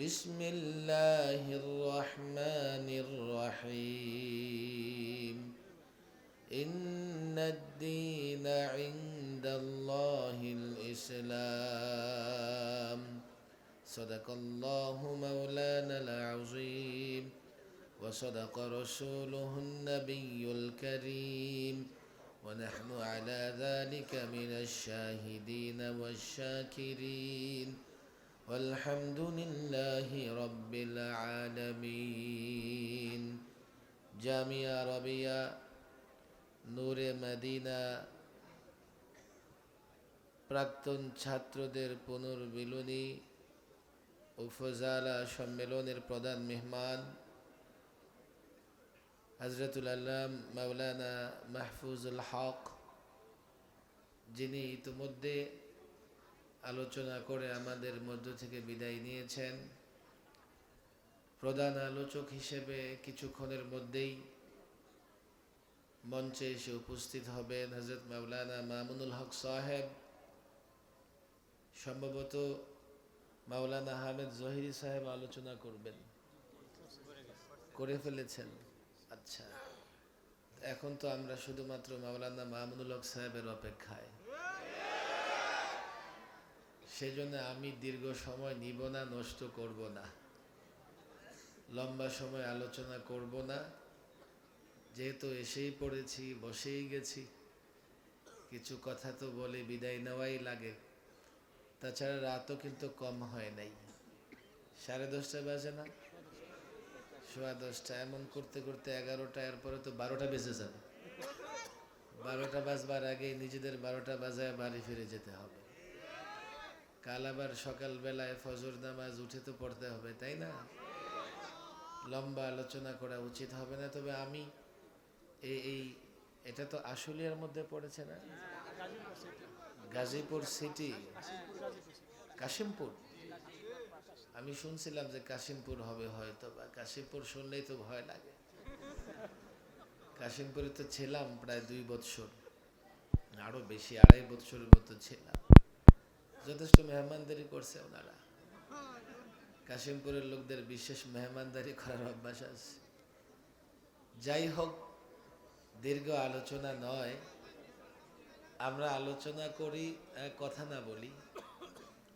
بسم الله الرحمن الرحيم. إن الدين عند الله الإسلام. صدق الله مولانا العظيم. وصدق رسوله النبي الكريم. ونحن على ذلك من الشاهدين والشاكرين. والحمد لله رب العالمين জামিয়া রবিয়া নূরে Medina প্রাক্তন ছাত্রদের পুনর্মিলনী উপজালা সম্মেলনের প্রধান মেহমান হজরতুল আল্লাম মাওলানা মাহফুজুল হক যিনি ইতিমধ্যে আলোচনা করে আমাদের মধ্য থেকে বিদায় নিয়েছেন। প্রধান আলোচক হিসেবে কিছুক্ষণের মধ্যেই মঞ্চে এসে উপস্থিত হবেন হজরত মাওলানা মামুনুল হক সাহেব। সম্ভবত মাওলানা আহমেদ জহিরি সাহেব আলোচনা করবেন। করে ফেলেছেন। আচ্ছা এখন তো আমরা শুধুমাত্র মাওলানা মামুনুল হক সাহেবের অপেক্ষায়। সেই জন্য আমি দীর্ঘ সময় নিব না, নষ্ট করব না। লম্বা সময় আলোচনা করব না। যেহেতু এসেই পড়েছি, বসেই গেছি, কিছু কথা তো বলে বিদায় নেওয়াই লাগে। তাছাড়া রাতও কিন্তু কম হয় নাই। সাড়ে দশটা বাজে না? সোয়া দশটা। এমন করতে করতে এগারোটা, এরপরে তো বারোটা বেজে যাবে। বারোটা বাজবার আগেই নিজেদের বারোটা বাজায় বাড়ি ফিরে যেতে হবে। কাল আবার সকালবেলায় ফজর নামাজ উঠে তো পড়তে হবে, তাই না? লম্বা আলোচনা করা উচিত হবে না, তবে আমি এই, এটা তো আশুলিয়ার মধ্যে পড়েছে না? গাজীপুর সিটি। কাশিমপুর? আমি শুনছিলাম যে কাশিমপুর হবে হয়তো বা, কাশিমপুর শুনলেই তো ভয় লাগে। কাশিমপুরে তো ছিলাম প্রায় দুই বৎসর, আরও বেশি, আড়াই বৎসরের মতো ছিলাম। যথেষ্ট মেহমানদারি করছে ওনারা। কাশিমপুরের লোকদের বিশেষ মেহমানদারি করার অভ্যাস আছে। যাই হোক, দীর্ঘ আলোচনা নয়। আমরা আলোচনা করি কথা না বলি।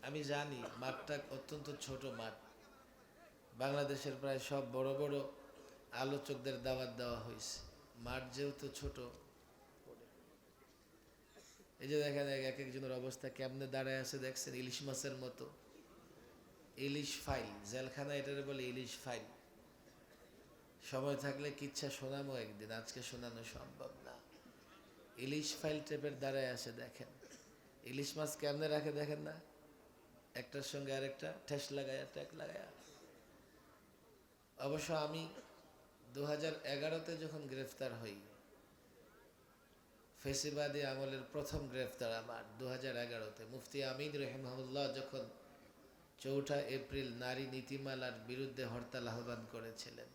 আমি জানি মাঠটা অত্যন্ত ছোট মাঠ। বাংলাদেশের প্রায় সব বড় বড় আলোচকদের দাওয়াত দেওয়া হয়েছে। মাঠ যেহেতু ছোট এই যে দেখেন, এক এক একজনের অবস্থা কেমনে দাঁড়ায় আছে দেখছেন? ইলিশ মাছের মতো। ইলিশ ফাইল, জেলখানা এটারে বলে ইলিশ ফাইল। সময় থাকলে কিচ্ছা শোনামো একদিন, আজকে শোনানো সম্ভব না। ইলিশ ফাইল টেপের দাঁড়ায় আছে, দেখেন। ইলিশ মাছ কেমনে রাখে দেখেন না? একটার সঙ্গে আরেকটা, ঠেস লাগায়া, ট্যাক লাগায়া। অবশ্য আমি দু হাজার এগারোতে যখন গ্রেফতার হই ফেসিবাদী আমলের প্রথম গ্রেফতার আমার দু হাজার এগারোতে। মুফতি আমিন রহিমহল্লাহ যখন চৌঠা এপ্রিল নারী নীতিমালার বিরুদ্ধে হরতাল আহ্বান করেছিলেন,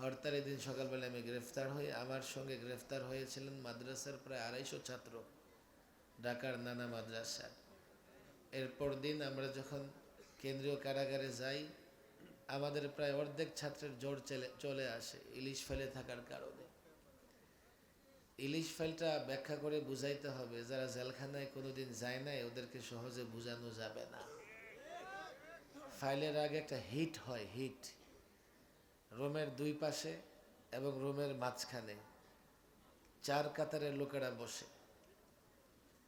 হরতালের দিন সকালবেলা আমি গ্রেফতার হই আমার সঙ্গে গ্রেফতার হয়েছিলেন মাদ্রাসার প্রায় আড়াইশো ছাত্র ঢাকার নানা মাদ্রাসার এরপর দিন আমরা যখন কেন্দ্রীয় কারাগারে যাই, আমাদের প্রায় অর্ধেক ছাত্রের জোর চলে চলে আসে, ইলিশ ফেলে থাকার কারণে। ইলিশ ফাইলটা ব্যাখ্যা করে বুঝাইতে হবে, যারা জেলখানায় কোনোদিন যায় নাই, ওদেরকে সহজে বোঝানো যাবে না। ফাইলের আগে একটা হিট হয়, হিট। রোমের দুই পাশে এবং রোমের মাঝখানে। চার কাতারের লোকেরা বসে।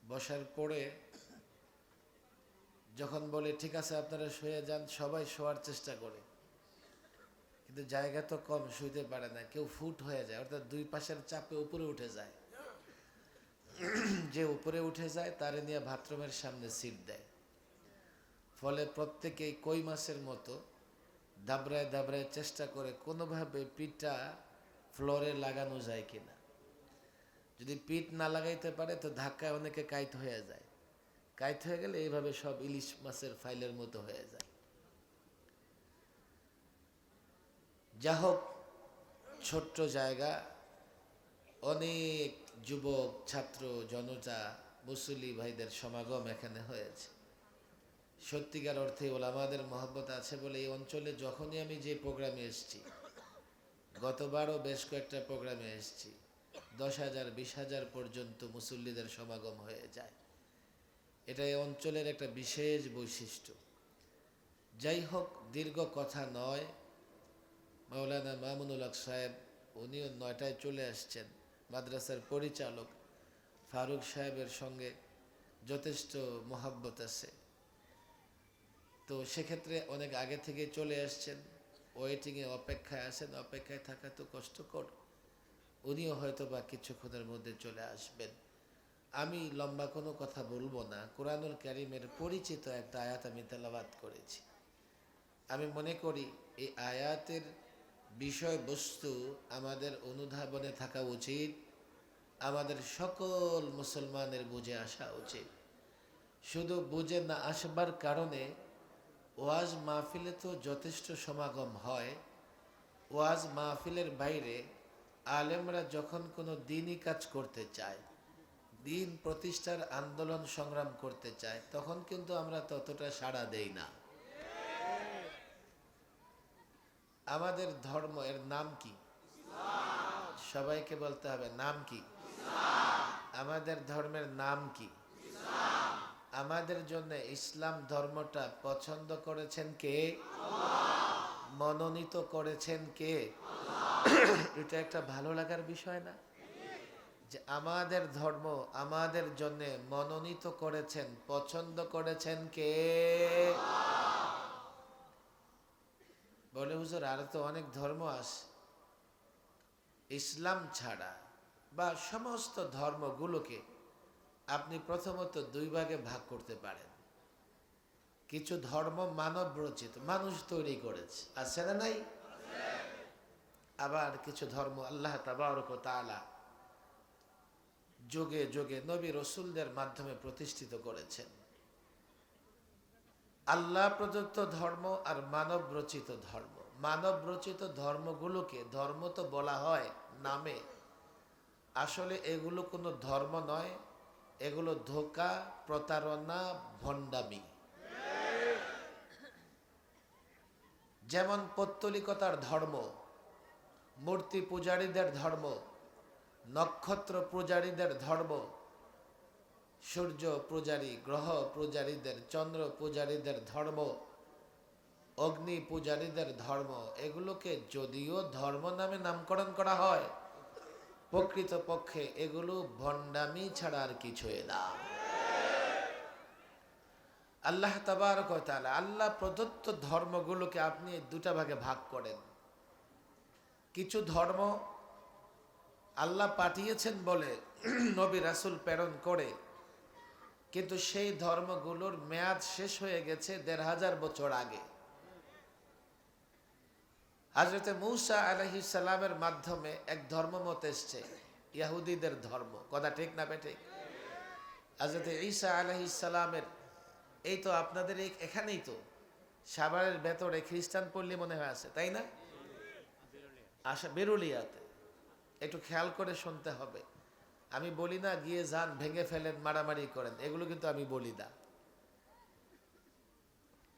বসার পরে যখন বলে, ঠিক আছে, আপনারা শুয়ে যান, সবাই শোয়ার চেষ্টা করে। কিন্তু জায়গা তো কম শুইতে পারে না। কেউ ফুট হয়ে যায়, অর্থাৎ দুই পাশের চাপে উপরে উঠে যায়। যে উপরে উঠে যায়, তারে নিয়ে বাথরুমের সামনে সিট দেয়। ফলে প্রত্যেকেই কই মাছের মতো দাবড়ায় দাবড়ায় চেষ্টা করে কোনোভাবে পিঠটা ফ্লোরে লাগানো যায় কিনা। যদি পিঠ না লাগাইতে পারে, তো ধাক্কায় অনেকে কাইত হয়ে যায়। কাইত হয়ে গেলে এইভাবে সব ইলিশ মাছের ফাইলের মতো হয়ে যায়। যা হোক ছোট্ট জায়গা, অনেক যুবক, ছাত্র, জনতা মুসলি ভাইদের সমাগম এখানে হয়েছে। সত্যিকার অর্থে ওলামাদের মহব্বত আছে বলে এই অঞ্চলে যখনই আমি যে প্রোগ্রামে এসেছি, গতবারও বেশ কয়েকটা প্রোগ্রামে এসেছি, দশ হাজার, বিশ হাজার পর্যন্ত মুসল্লিদের সমাগম হয়ে যায়। এটা এই অঞ্চলের একটা বিশেষ বৈশিষ্ট্য। যাই হোক, দীর্ঘ কথা নয় মাওলানা মামুনুল হক সাহেব, উনিও নয়টায় চলে আসছেন, মাদ্রাসার পরিচালক ফারুক সাহেবের সঙ্গে যথেষ্ট মহাব্বত আছে। তো সেক্ষেত্রে অনেক আগে থেকে চলে আসছেন ওয়েটিংয়ে অপেক্ষায় আছেন, অপেক্ষায় থাকা তো কষ্টকর। উনিও হয়তো বা কিছুক্ষণের মধ্যে চলে আসবেন। আমি লম্বা কোনো কথা বলব না, কোরআনুল করিমের পরিচিত একটা আয়াত আমি তেলাবাদ করেছি। আমি মনে করি এই আয়াতের বিষয়বস্তু আমাদের অনুধাবনে থাকা উচিত, আমাদের সকল মুসলমানের বুঝে আসা উচিত। শুধু বুঝে না আসবার কারণে ওয়াজ মাহফিলে তো যথেষ্ট সমাগম হয়। ওয়াজ মাহফিলের বাইরে আলেমরা যখন কোনো দিনই কাজ করতে চায়, দিন প্রতিষ্ঠার আন্দোলন সংগ্রাম করতে চায়, তখন কিন্তু আমরা ততটা সাড়া দেই না। আমাদের ধর্ম, এর নাম কি? সবাইকে বলতে হবে, নাম কি? আমাদের ধর্মের নাম কি? আমাদের জন্য ইসলাম ধর্মটা পছন্দ করেছেন কে? মনোনীত করেছেন কে? এটা একটা ভালো লাগার বিষয় না? যে আমাদের ধর্ম আমাদের জন্য মনোনীত করেছেন, পছন্দ করেছেন কে? বলে, হুজুর, আরও তো অনেক ধর্ম আছে। ইসলাম ছাড়া বা সমস্ত ধর্মগুলোকে আপনি প্রথমত দুই ভাগে ভাগ করতে পারেন। কিছু ধর্ম মানব রচিত, মানুষ তৈরি করেছে। আছে না নাই? আবার কিছু ধর্ম আল্লাহ তাবারক তাআলা যোগে যোগে নবী রসুলদের মাধ্যমে প্রতিষ্ঠিত করেছেন। আল্লাহ প্রদত্ত ধর্ম আর মানব রচিত ধর্ম। মানব রচিত ধর্মগুলোকে ধর্ম তো বলা হয় নামে। আসলে এগুলো কোনো ধর্ম নয়, এগুলো ধোকা, প্রতারণা, ভণ্ডামি। যেমন পত্তলিকতার ধর্ম, মূর্তি পূজারীদের ধর্ম, নক্ষত্র পূজারীদের ধর্ম সূর্য পূজারী, গ্রহ পূজারীদের, চন্দ্র পূজারীদের ধর্ম, অগ্নি পূজারীদের ধর্ম, এগুলোকে যদিও ধর্ম নামে নামকরণ করা হয় প্রকৃত পক্ষে এগুলো ভণ্ডামি ছাড়া আর কিছুই না। আল্লাহ ওয়া তাআলা, আল্লাহ প্রদত্ত ধর্মগুলোকে আপনি দুটা ভাগে ভাগ করেন। কিছু ধর্ম আল্লাহ পাঠিয়েছেন বলে নবী রাসূল প্রেরণ করে কিন্তু সেই ধর্মগুলোর মেয়াদ শেষ হয়ে গেছে দেড় হাজার বছর আগে। হাজরতে মৌসা আলহি সালামের মাধ্যমে এক ধর্মমত এসছে, ইয়াহুদিদের ধর্ম। কথা ঠিক না বেটে হাজরতে ঈসা আলহি সালামের, এই তো আপনাদের এখানেই তো, সাভারের ভেতরে খ্রিস্টান পল্লী মনে হয় আছে, তাই না? আশা বেরুলিয়াতে। একটু খেয়াল করে শুনতে হবে। আমি বলি না, গিয়ে যান, ভেঙে ফেলেন, মারামারি করেন। এগুলো কিন্তু আমি বলি না।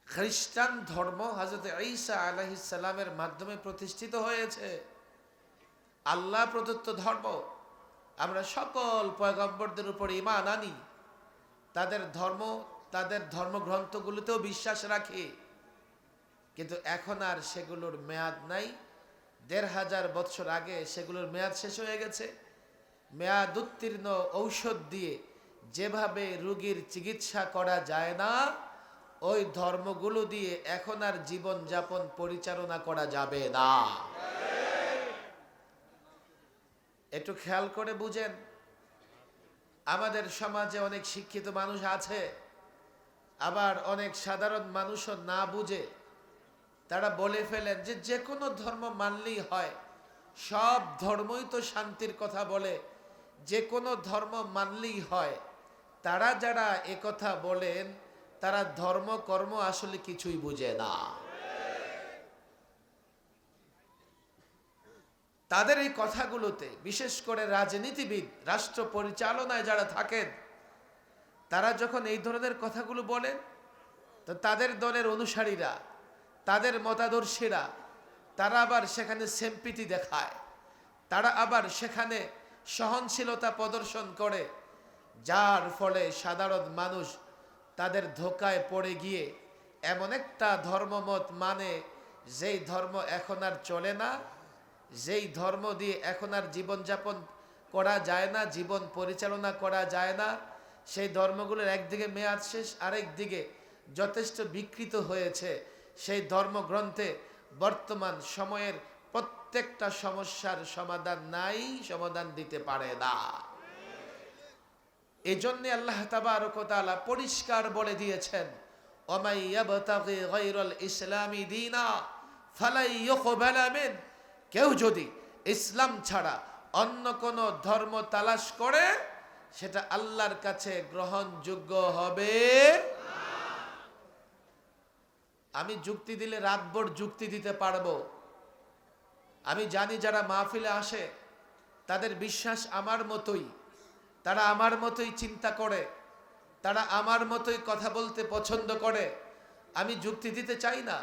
খ্রিস্টান ধর্ম হাজরত ঈসা আলাহিসাল্লামের মাধ্যমে প্রতিষ্ঠিত হয়েছে। আল্লাহ প্রদত্ত ধর্ম। আমরা সকল পয়গম্বরদের উপর ইমান আনি। তাদের ধর্ম, তাদের ধর্মগ্রন্থগুলোতেও বিশ্বাস রাখি। কিন্তু এখন আর সেগুলোর মেয়াদ নাই। দেড় হাজার বছর আগে সেগুলোর মেয়াদ শেষ হয়ে গেছে। মেয়াদ উত্তীর্ণ ঔষধ দিয়ে যেভাবে রুগীর চিকিৎসা করা যায় না, ওই ধর্মগুলো দিয়ে এখন আর জীবন যাপন পরিচালনা করা যাবে না। একটু খেয়াল করে বুঝেন, আমাদের সমাজে অনেক শিক্ষিত মানুষ আছে, আবার অনেক সাধারণ মানুষও না বুঝে, তারা বলে ফেলেন যে যে কোনো ধর্ম মানলেই হয়, সব ধর্মই তো শান্তির কথা বলে যে কোনো ধর্ম মানলেই হয়। তারা যারা একথা বলেন, তারা ধর্ম, কর্ম আসলে কিছুই বুঝে না। তাদের এই কথাগুলোতে, বিশেষ করে রাজনীতিবিদ, রাষ্ট্র পরিচালনায় যারা থাকেন, তারা যখন এই ধরনের কথাগুলো বলেন, তো তাদের দলের অনুসারীরা, তাদের মতাদর্শীরা, তারা আবার সেখানে সেম্পিতি দেখায়। তারা আবার সেখানে সহনশীলতা প্রদর্শন করে, যার ফলে সাধারণ মানুষ তাদের ধোকায় পড়ে গিয়ে এমন একটা ধর্মমত মানে যেই ধর্ম এখন আর চলে না, যেই ধর্ম দিয়ে এখন আর জীবনযাপন করা যায় না, জীবন পরিচালনা করা যায় না, সেই ধর্মগুলোর একদিকে মেয়াদ শেষ আরেক দিকে যথেষ্ট বিকৃত হয়েছে। সেই ধর্মগ্রন্থে বর্তমান সময়ের প্রত্যেকটা সমস্যার সমাধান নাই, সমাধান দিতে পারে না। এই জন্য আল্লাহ তাবারকতালা পরিষ্কার বলে দিয়েছেন ইসলামি দীনা, ফালাই কেউ যদি ইসলাম ছাড়া অন্য কোন ধর্ম তালাশ করে, সেটা আল্লাহর কাছে গ্রহণযোগ্য হবে। আমি যুক্তি দিলে রাতভর যুক্তি দিতে পারব। আমি জানি যারা মাহফিলে আসে, তাদের বিশ্বাস আমার মতোই। তারা আমার মতোই চিন্তা করে। তারা আমার মতোই কথা বলতে পছন্দ করে। আমি যুক্তি দিতে চাই না।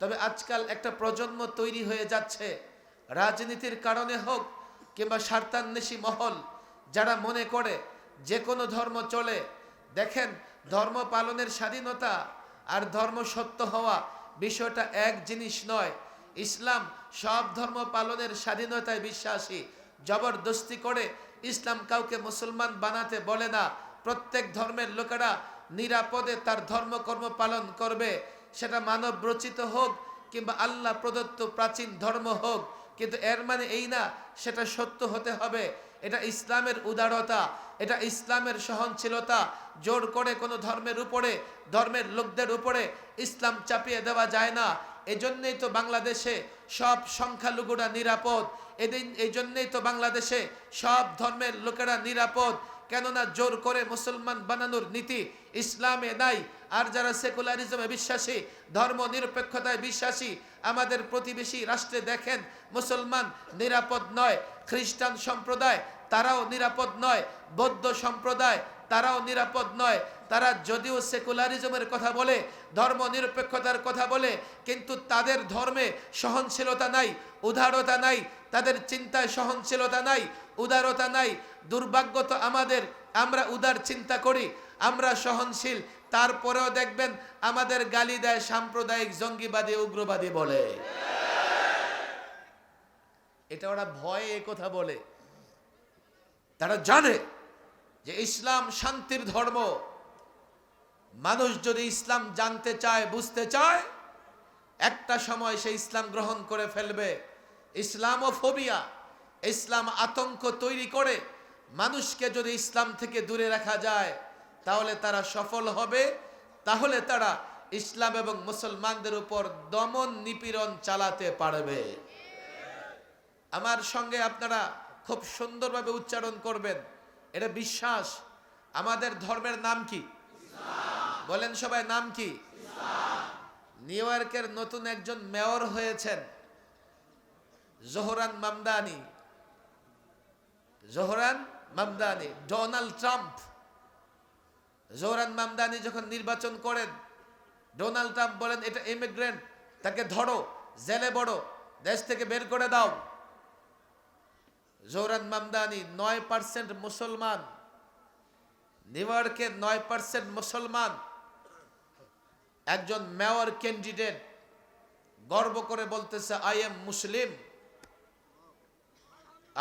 তবে আজকাল একটা প্রজন্ম তৈরি হয়ে যাচ্ছে। রাজনীতির কারণে হোক কিংবা স্বার্থান্বেষী মহল, যারা মনে করে যে কোনো ধর্ম চলে। দেখেন, ধর্ম পালনের স্বাধীনতা আর ধর্ম সত্য হওয়া বিষয়টা এক জিনিস নয়। ইসলাম সব ধর্ম পালনের স্বাধীনতায় বিশ্বাসী। জবরদস্তি করে ইসলাম কাউকে মুসলমান বানাতে বলে না। প্রত্যেক ধর্মের লোকেরা নিরাপদে তার ধর্মকর্ম পালন করবে। সেটা মানব রচিত হোক কিংবা আল্লাহ প্রদত্ত প্রাচীন ধর্ম হোক, কিন্তু এর মানে এই না, সেটা সত্য হতে হবে। এটা ইসলামের উদারতা, এটা ইসলামের সহনশীলতা। জোর করে কোনো ধর্মের উপরে, ধর্মের লোকদের উপরে ইসলাম চাপিয়ে দেওয়া যায় না। এজন্যই তো বাংলাদেশে সব সংখ্যালঘুরা নিরাপদ। এদিন এই জন্যই তো বাংলাদেশে সব ধর্মের লোকেরা নিরাপদ। কেননা জোর করে মুসলমান বানানোর নীতি ইসলামে নাই। আর যারা সেকুলারিজমে বিশ্বাসী ধর্ম নিরপেক্ষতায় বিশ্বাসী, আমাদের প্রতিবেশী রাষ্ট্রে দেখেন, মুসলমান নিরাপদ নয়। খ্রিস্টান সম্প্রদায়, তারাও নিরাপদ নয়। বৌদ্ধ সম্প্রদায় তারাও নিরাপদ নয়। তারা যদিও সেকুলারিজমের কথা বলে ধর্ম নিরপেক্ষতার কথা বলে, কিন্তু তাদের ধর্মে সহনশীলতা নাই, উদারতা নাই, তাদের চিন্তায় সহনশীলতা নাই, উদারতা নাই। দুর্ভাগ্য তো আমাদের, আমরা উদার চিন্তা করি, আমরা সহনশীল। তারপরেও দেখবেন আমাদের গালি দেয় সাম্প্রদায়িক জঙ্গিবাদী, উগ্রবাদী বলে। এটা ওরা ভয়ে কথা বলে। তারা জানে। যে ইসলাম শান্তির ধর্ম। মানুষ যদি ইসলাম জানতে চায়, বুঝতে চায়, একটা সময় সে ইসলাম গ্রহণ করে ফেলবে। ইসলামোফোবিয়া, ইসলাম আতঙ্ক তৈরি করে মানুষকে যদি ইসলাম থেকে দূরে রাখা যায়, তাহলে তারা সফল হবে। তাহলে তারা ইসলাম এবং মুসলমানদের উপর দমন নিপীড়ন চালাতে পারবে। আমার সঙ্গে আপনারা খুব সুন্দরভাবে উচ্চারণ করবেন। এটা বিশ্বাস। আমাদের ধর্মের নাম কি? বলেন সবাই, নাম কি? নিউ ইয়র্কের নতুন একজন মেয়র হয়েছেন, Zohran Mamdani. Zohran Mamdani, Donald Trump. Zohran Mamdani যখন নির্বাচন করেন, ডোনাল্ড ট্রাম্প বলেন, এটা ইমিগ্রেন্ট তাকে ধরো, জেলে বড়, দেশ থেকে বের করে দাও। জোহরান মামদানি নয় পার্সেন্ট মুসলমান নিউ ইয়র্কের নয় পার্সেন্ট মুসলমান, একজন মেয়র ক্যান্ডিডেট গর্ব করে বলতেছে আই এম মুসলিম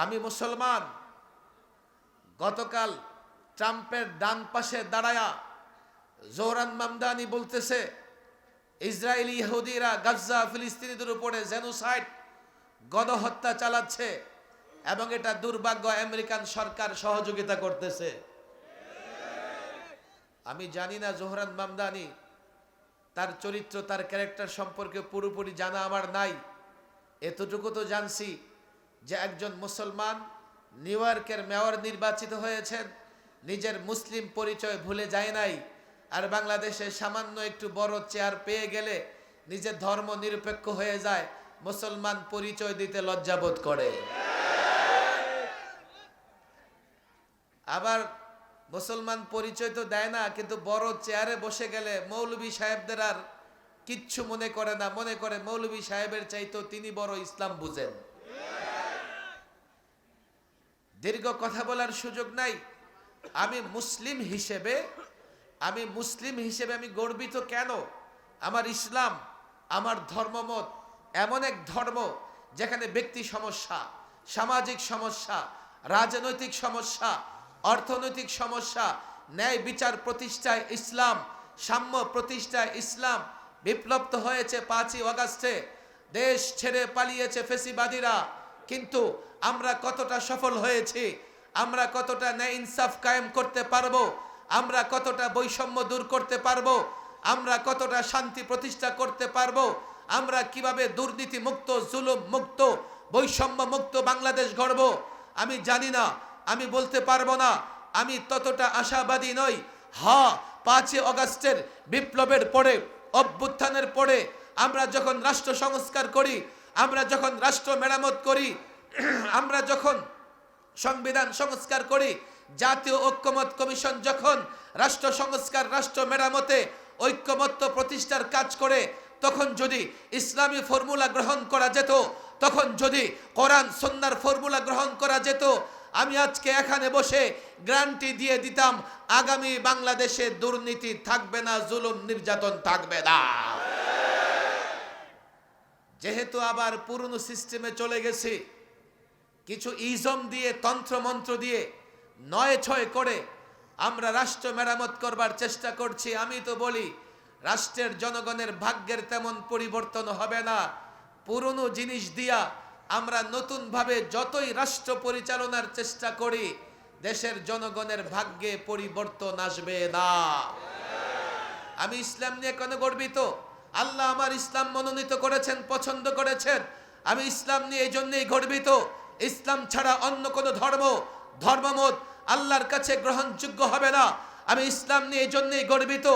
আমি মুসলমান। গতকাল ট্রাম্পের ডান পাশে দাঁড়ায়া জোহরান মামদানি বলতেছে, ইসরায়েলি ইহুদিরা গাজ্জা ফিলিস্তিনিদের উপরে জেনোসাইড গণহত্যা চালাচ্ছে। এবং এটা দুর্ভাগ্য আমেরিকান সরকার সহযোগিতা করতেছে। আমি জানি না জোহরান মামদানি, তার চরিত্র, তার ক্যারেক্টার সম্পর্কে পুরোপুরি জানা আমার নাই। এতটুকু তো জানছি যে একজন মুসলমান নিউ ইয়র্কের মেয়র নির্বাচিত হয়েছেন, নিজের মুসলিম পরিচয় ভুলে যায় নাই, আর বাংলাদেশে সামান্য একটু বড় চেয়ার পেয়ে গেলে নিজের ধর্ম নিরপেক্ষ হয়ে যায়, মুসলমান পরিচয় দিতে লজ্জাবোধ করে। আবার মুসলমান পরিচয় তো দেয় না, কিন্তু বড় চেয়ারে বসে গেলে মৌলবী সাহেবদের আর কিচ্ছু মনে করে না, মনে করে মৌলবী সাহেবের চাইতো তিনি বড় ইসলাম বুঝেন। দীর্ঘ কথা বলার সুযোগ নাই। আমি মুসলিম হিসেবে, আমি মুসলিম হিসেবে আমি গর্বিত কেন? আমার ইসলাম, আমার ধর্মমত এমন এক ধর্ম যেখানে ব্যক্তি সমস্যা, সামাজিক সমস্যা, রাজনৈতিক সমস্যা অর্থনৈতিক সমস্যা, ন্যায় বিচার প্রতিষ্ঠায় ইসলাম, সাম্য প্রতিষ্ঠায় ইসলাম বিপ্লব হয়েছে পাঁচই অগাস্টে। দেশ ছেড়ে পালিয়েছে ফেসিবাদীরা। কিন্তু আমরা কতটা সফল হয়েছি? আমরা কতটা ন্যায় ইনসাফ কায়েম করতে পারব? আমরা কতটা বৈষম্য দূর করতে পারব? আমরা কতটা শান্তি প্রতিষ্ঠা করতে পারব? আমরা কীভাবে দুর্নীতি মুক্ত জুলুম মুক্ত বৈষম্য মুক্ত বাংলাদেশ গড়ব? আমি জানি না। আমি বলতে পারব না। আমি ততটা আশাবাদী নই। হা পাঁচই অগাস্টের বিপ্লবের পরে, অভ্যুত্থানের পরে আমরা যখন রাষ্ট্র সংস্কার করি, আমরা যখন রাষ্ট্র মেরামত করি, আমরা যখন সংবিধান সংস্কার করি, জাতীয় ঐক্যমত কমিশন যখন রাষ্ট্র সংস্কার, রাষ্ট্র মেরামতে ঐক্যমত্য প্রতিষ্ঠার কাজ করে, তখন যদি ইসলামী ফর্মুলা গ্রহণ করা যেত, তখন যদি কোরআন সন্ন্যার ফর্মুলা গ্রহণ করা যেত আমি আজকে এখানে বসে গ্রান্টি দিয়ে দিতাম, আগামী বাংলাদেশে দুর্নীতি থাকবে না, জুলুম নির্যাতন থাকবে না। যেহেতু আবার পুরনো সিস্টেমে চলে গেছি, কিছু ইজম দিয়ে তন্ত্র মন্ত্র দিয়ে, নয় ছয় করে আমরা রাষ্ট্র মেরামত করবার চেষ্টা করছি। আমি তো বলি, রাষ্ট্রের জনগণের ভাগ্যের তেমন পরিবর্তন হবে না। পুরনো জিনিস দিয়া আমরা নতুনভাবে যতই রাষ্ট্র পরিচালনার চেষ্টা করি, দেশের জনগণের ভাগ্যে পরিবর্তন আসবে না। আমি ইসলাম নিয়ে কেন গর্বিত? আল্লাহ আমার ইসলাম মনোনীত করেছেন, পছন্দ করেছেন। আমি ইসলাম নিয়ে এই জন্যই গর্বিত। ইসলাম ছাড়া অন্য কোনো ধর্ম, ধর্মমত আল্লাহর কাছে গ্রহণযোগ্য হবে না। আমি ইসলাম নিয়ে এই জন্যই গর্বিত।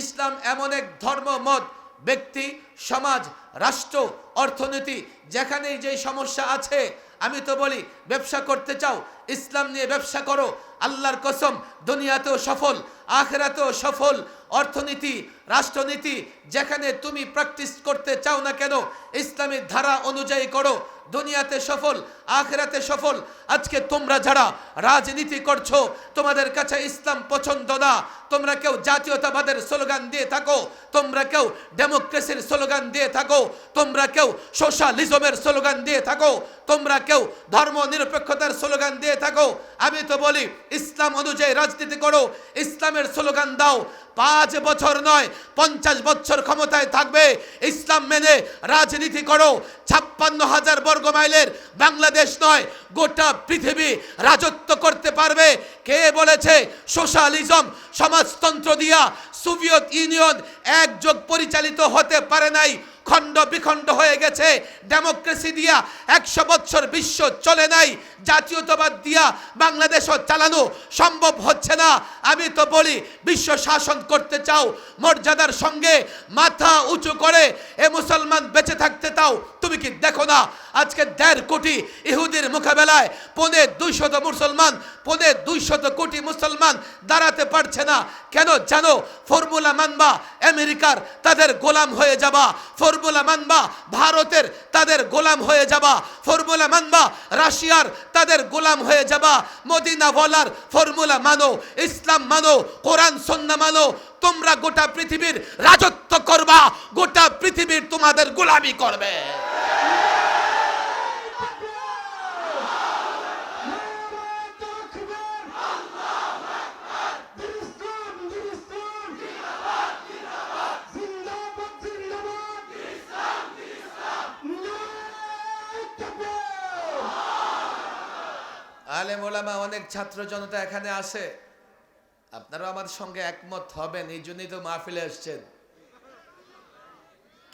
ইসলাম এমন এক ধর্মমত, ব্যক্তি, সমাজ রাষ্ট্র, অর্থনীতি, যেখানেই যে সমস্যা আছে, আমি তো বলি, ব্যবসা করতে চাও, ইসলাম নিয়ে ব্যবসা করো, আল্লাহর কসম, দুনিয়াতেও সফল, আখেরাতেও সফল, অর্থনীতি, রাষ্ট্রনীতি, যেখানে তুমি প্র্যাকটিস করতে চাও না কেন, ইসলামের ধারা অনুযায়ী করো দুনিয়াতে সফল, আখেরাতে সফল। আজকে তোমরা যারা রাজনীতি করছ, তোমাদের কাছে ইসলাম পছন্দ না, তোমরা কেউ জাতীয়তাবাদের স্লোগান দিয়ে থাকো, তোমরা কেউ ডেমোক্রেসির স্লোগান দিয়ে থাকো, তোমরা কেউ সোশ্যালিজমের স্লোগান দিয়ে থাকো, তোমরা কেউ ধর্ম নিরপেক্ষতার স্লোগান দিয়ে থাকো। আমি তো বলি, ইসলাম অনুযায়ী রাজনীতি করো, ইসলামের স্লোগান দাও পাঁচ বছর নয়, পঞ্চাশ বছর ক্ষমতায় থাকবে। ইসলাম মেনে রাজনীতি করো। ছাপ্পান্ন হাজার বর্গ মাইলের বাংলাদেশ নয়, গোটা পৃথিবী রাজত্ব করতে পারবে। কে বলেছে? সোশ্যালিজম, সমাজতন্ত্র দিয়া সোভিয়েত ইউনিয়ন একযোগ পরিচালিত হতে পারে নাই। খণ্ড বিখণ্ড হয়ে গেছে। ডেমোক্রেসি দিয়া একশো বছর বিশ্ব চলে নাই, জাতীয়তাবাদ দিয়া বাংলাদেশও চালানো সম্ভব হচ্ছে না। আমি তো বলি, বিশ্ব শাসন করতে চাও, মর্যাদার সঙ্গে মাথা উঁচু করে এ মুসলমান বেঁচে থাকতে চাও, তুমি কি দেখো না? আজকে দেড় কোটি ইহুদির মোকাবেলায় পনে দুইশত মুসলমান, পনে দুইশত কোটি মুসলমান দাঁড়াতে পারছে না। কেন জানো, ফর্মুলা মানবা, আমেরিকার তাদের গোলাম হয়ে যাবা ফর্মুলা মানবা, ভারতের তাদের গোলাম হয়ে যাবা। ফর্মুলা মানবা, রাশিয়ার তাদের গোলাম হয়ে যাবা। মদিনা বলার ফর্মুলা মানো, ইসলাম মানো, কোরআন সন্না মানো। তোমরা গোটা পৃথিবীর রাজত্ব করবা, গোটা পৃথিবীর তোমাদের গোলামি করবে। ছাত্র জনতা এখানে আসে আপনারা আমার সঙ্গে একমত হবেন, এই জন্যই তো মাহফিলে এসছেন।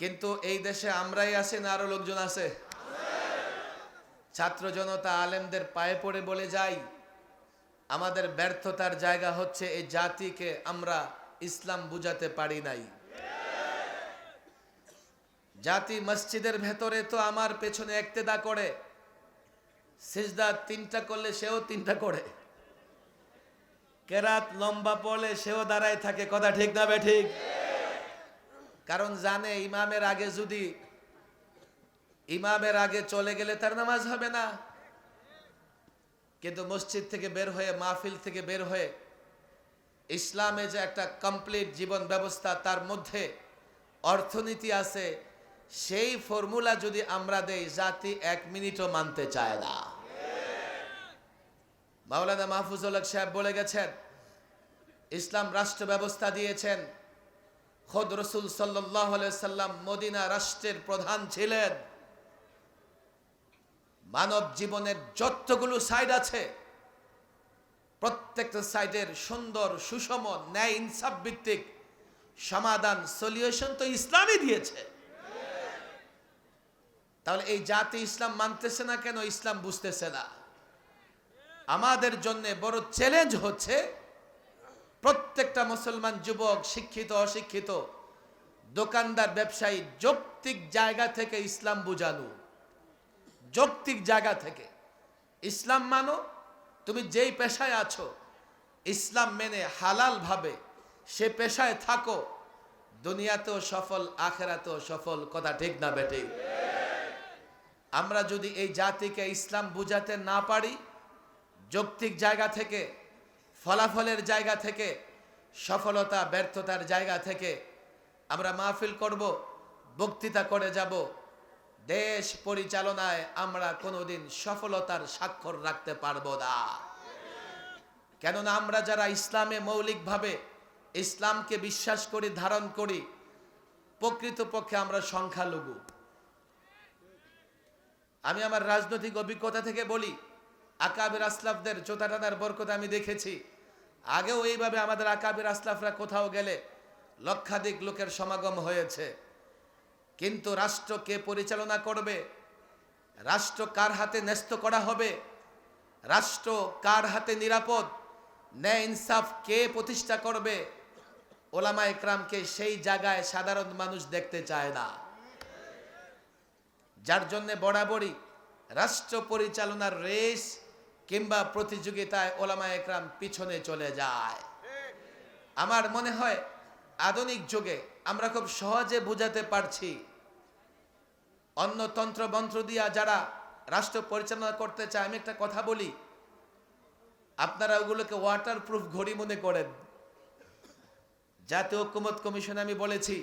কিন্তু এই দেশে আমরাই আছি না আরও লোকজন আছে? ছাত্র জনতা আলেমদের পায়ে পড়ে বলে যাই, আমাদের ব্যর্থতার জায়গা হচ্ছে এই জাতিকে আমরা ইসলাম বুঝাতে পারি নাই। জাতি মসজিদের ভেতরে তো আমার পেছনে একতেদা করে সিজদা তিনটা করলে সেও তিনটা করে। কেরাত লম্বা পড়লে সেও দাঁড়ায় থাকে, কথা ঠিক না বে ঠিক? কারণ জানে ইমামের আগে যদি, ইমামের আগে চলে গেলে তার নামাজ হবে না। কিন্তু মসজিদ থেকে বের হয়ে, মাহফিল থেকে বের হয়ে, ইসলামে যে একটা কমপ্লিট জীবন ব্যবস্থা, তার মধ্যে অর্থনীতি আছে সেই ফর্মুলা যদি আমরা দেই, জাতি এক মিনিটও মানতে চায় না। মাওলানা মাহফুজুল হক সাহেব বলে গেছেন, ইসলাম রাষ্ট্র ব্যবস্থা দিয়েছেন। খোদ রসুল সাল্লাম মদিনা রাষ্ট্রের প্রধান ছিলেন। মানব জীবনের যতগুলো সাইড আছে, প্রত্যেকটা সাইডের সুন্দর, সুষম, ন্যায় ইনসাফ ভিত্তিক সমাধান, সলিউশন তো ইসলামই দিয়েছে। তাহলে এই জাতি ইসলাম মানতেছে না কেন? ইসলাম বুঝতেছে না। আমাদের জন্য বড় চ্যালেঞ্জ হচ্ছে প্রত্যেকটা মুসলমান যুবক, শিক্ষিত, অশিক্ষিত, দোকানদার, ব্যবসায়ী যৌক্তিক জায়গা থেকে ইসলাম বুঝানো। যৌক্তিক জায়গা থেকে। ইসলাম মানো, তুমি যেই পেশায় আছো, ইসলাম মেনে হালাল ভাবে সে পেশায় থাকো। দুনিয়াতেও সফল, আখেরাতেও সফল, কথা ঠিক না বেটে আমরা যদি এই জাতিকে ইসলাম বুঝাতে না পারি, যৌক্তিক জায়গা থেকে, ফলাফলের জায়গা থেকে, সফলতা, ব্যর্থতার জায়গা থেকে আমরা মাহফিল করব, বক্তৃতা করে যাব, দেশ পরিচালনায় আমরা কোনোদিন সফলতার স্বাক্ষর রাখতে পারব না। কেননা আমরা যারা ইসলামে মৌলিকভাবে ইসলামকে বিশ্বাস করি, ধারণ করি, প্রকৃতপক্ষে আমরা সংখ্যালঘু। আমি আমার রাজনৈতিক অভিজ্ঞতা থেকে বলি, আকাবের আসলাফদের জোতা টানার বরকত আমি দেখেছি। আগেও এইভাবে আমাদের আকাবের আসলাফরা কোথাও গেলে লক্ষাধিক লোকের সমাগম হয়েছে। কিন্তু রাষ্ট্র কে পরিচালনা করবে? রাষ্ট্র কার হাতে ন্যস্ত করা হবে? রাষ্ট্র কার হাতে নিরাপদ? ন্যায় ইনসাফ কে প্রতিষ্ঠা করবে? ওলামা একরামকে সেই জায়গায় সাধারণ মানুষ দেখতে চায় না। যার জন্য বরাবরই রাষ্ট্র পরিচালনার রেস কিংবা প্রতিযোগিতায় ওলামা একরাম পিছনে চলে যায়। আমার মনে হয় আধুনিক যুগে আমরা খুব সহজে বুঝাতে পারছি, অন্য তন্ত্র মন্ত্র দিয়া যারা রাষ্ট্র পরিচালনা করতে চায়, আমি একটা কথা বলি। আপনারা ওগুলোকে ওয়াটার প্রুফ ঘড়ি মনে করেন। জাতীয় ঐক্যমত কমিশনে আমি বলেছি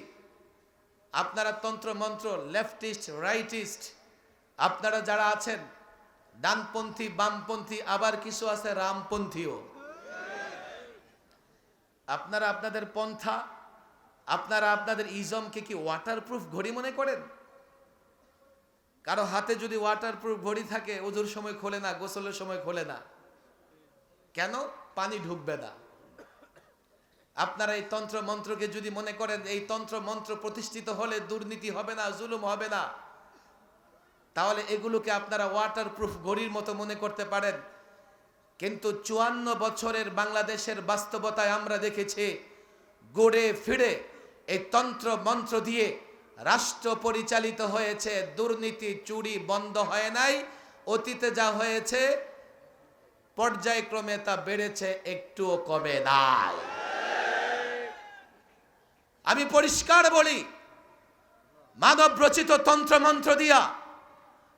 আপনারা তন্ত্র মন্ত্র লেফটিস্ট রাইটিস্ট আপনারা যারা আছেন, ডানপন্থী, বামপন্থী, আবার কিছু আছে রামপন্থীও। আপনারা আপনাদের পন্থা, আপনারা আপনাদের ইজমকে কি ওয়াটারপ্রুফ ঘড়ি মনে করেন? কারও হাতে যদি ওয়াটারপ্রুফ ঘড়ি থাকে, ওজুর সময় খোলে না, গোসলের সময় খোলে না। কেন? পানি ঢুকবে না। আপনারা এই তন্ত্র মন্ত্রকে যদি মনে করেন, এই তন্ত্র মন্ত্র প্রতিষ্ঠিত হলে দুর্নীতি হবে না, জুলুম হবে না। তাহলে এগুলোকে আপনারা ওয়াটারপ্রুফ ঘড়ির মতো মনে করতে পারেন। কিন্তু চুয়ান্ন বছরের বাংলাদেশের বাস্তবতায় আমরা দেখেছি, গড়ে ফিরে এই তন্ত্র মন্ত্র দিয়ে রাষ্ট্র পরিচালিত হয়েছে, দুর্নীতি চুরি বন্ধ হয় নাই, অতীতে যা হয়েছে, পর্যায়ক্রমে তা বেড়েছে, একটুও কমে নাই। আমি পরিষ্কার বলি মানব রচিত তন্ত্রমন্ত্র দিয়া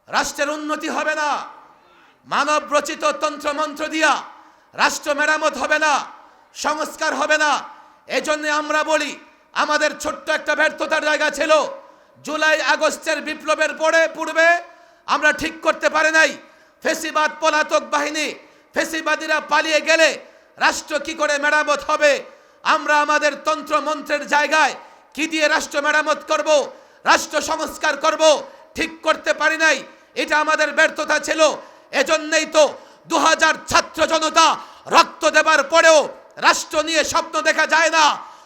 রাষ্ট্রের উন্নতি হবে না। মানব রচিত তন্ত্রমন্ত্র দিয়া রাষ্ট্র মেরামত হবে না, সংস্কার হবে না। এজন্য আমরা বলি, আমাদের ছোট্ট একটা ব্যর্থতার জায়গা ছিল, জুলাই আগস্টের বিপ্লবের পরে, পূর্বে আমরা ঠিক করতে পারে নাই। ফেসিবাদ পলাতক বাহিনী, ফেসিবাদীরা পালিয়ে গেলে রাষ্ট্র কি করে মেরামত হবে? আমরা আমাদের তন্ত্র মন্ত্রের জায়গায় কি দিয়ে রাষ্ট্র মেরামত করব, রাষ্ট্র সংস্কার করব, ঠিক করতে পারি নাই, এটা আমাদের ব্যর্থতা ছিল। এজন্যই তো দু হাজার ছাত্র জনতা রক্ত দেবার পরেও রাষ্ট্র নিয়ে স্বপ্ন দেখা যায় না,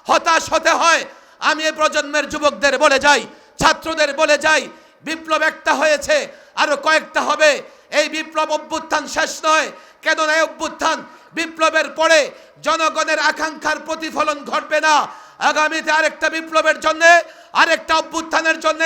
হতাশ হতে হয়। আমি এই প্রজন্মের যুবকদের বলে যাই, ছাত্রদের বলে যাই, বিপ্লব একটা হয়েছে, আরও কয়েকটা হবে। এই বিপ্লব অভ্যুত্থান শেষ নয় কেন এই অভ্যুত্থান বিপ্লবের পরে জনগণের আকাঙ্ক্ষার প্রতিফলন ঘটবে না। আগামীতে আরেকটা বিপ্লবের জন্য, আরেকটা অভ্যুত্থানের জন্য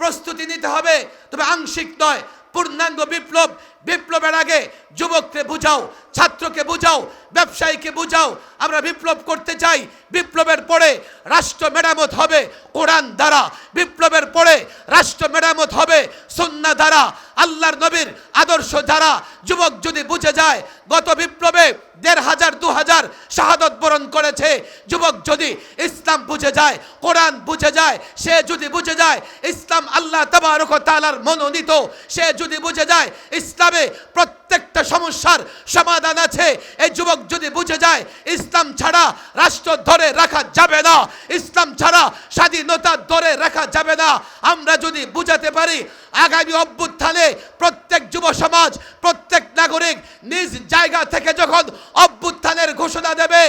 প্রস্তুতি নিতে হবে। তবে আংশিক নয়, পূর্ণাঙ্গ বিপ্লব, বিপ্লবের আগে যুবককে বুঝাও, ছাত্রকে বুঝাও, ব্যবসায়ীকে বুঝাও। আমরা বিপ্লব করতে চাই, বিপ্লবের পরে রাষ্ট্র মেরামত হবে কোরআন দ্বারা। বিপ্লবের পরে রাষ্ট্র মেরামত হবে সন্না দ্বারা। আল্লাহর নবীর আদর্শ দ্বারা যুবক যদি বুঝে যায়, গত বিপ্লবে দেড় হাজার, দু হাজার শাহাদত বরণ করেছে, যুবক যদি ইসলাম বুঝে যায়, কোরআন বুঝে যায়, সে যদি বুঝে যায়, ইসলাম আল্লাহ তাবারক ও তাআলার মনোনীত, সে যদি বুঝে যায়, ইসলামে প্রত্যেকটা সমস্যার সমাধান আছে, এই যুবক যদি বুঝে যায়, ইসলাম ছাড়া রাষ্ট্র ধরে রাখা যাবে না, ইসলাম ছাড়া স্বাধীনতা ধরে রাখা যাবে না, আমরা যদি বুঝাতে পারি, আগামী অভ্যুত্থানে প্রত্যেক যুব সমাজ, প্রত্যেক নাগরিক নিজ জায়গা থেকে যখন অভ্যুত্থানের ঘোষণা দেবে,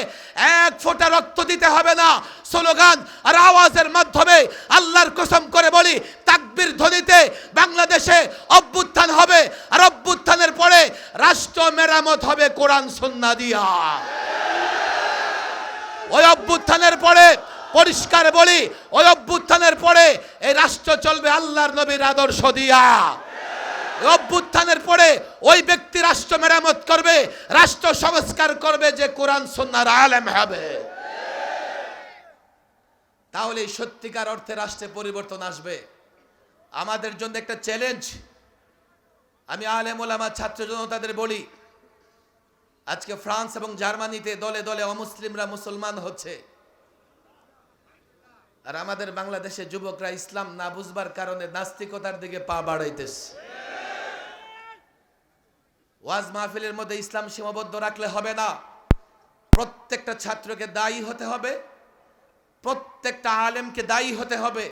এক ফোঁটা রক্ত দিতে হবে না। স্লোগান আর আওয়াজের মাধ্যমে আল্লাহর কসম করে বলি, তাকবীর ধ্বনিতে বাংলাদেশে অভ্যুত্থান হবে, আর অভ্যুত্থানের পরে রাষ্ট্র মেরামত হবে কোরআন সন্না দিয়া। ওই অভ্যুত্থানের পরে পরিষ্কার বলি, ওই অভ্যুত্থানের পরে এই রাষ্ট্র চলবে আল্লাহর নবীর আদর্শ দিয়া। অভ্যুত্থানের পরে ওই ব্যক্তি রাষ্ট্র মেরামত করবে, রাষ্ট্র সংস্কার করবে যে কোরআন সন্ন্যার আলেম হবে। তাহলে সত্যিকার অর্থে রাষ্ট্রে পরিবর্তন আসবে। আমাদের জন্য একটা চ্যালেঞ্জ আমি আলেম ওলামা, ছাত্র জনতাদের বলি, আজকে ফ্রান্স এবং জার্মানিতে দলে দলে অমুসলিমরা মুসলমান হচ্ছে। আর আমাদের বাংলাদেশে যুবকরা ইসলাম না বুঝবার কারণে নাস্তিকতার দিকে পা বাড়াইতেছে। ওয়াজ মাহফিলের মধ্যে ইসলাম সীমাবদ্ধ রাখলে হবে না। প্রত্যেকটা ছাত্রকে দায়ী হতে হবে, প্রত্যেকটা আলেমকে দায়ী হতে হবে।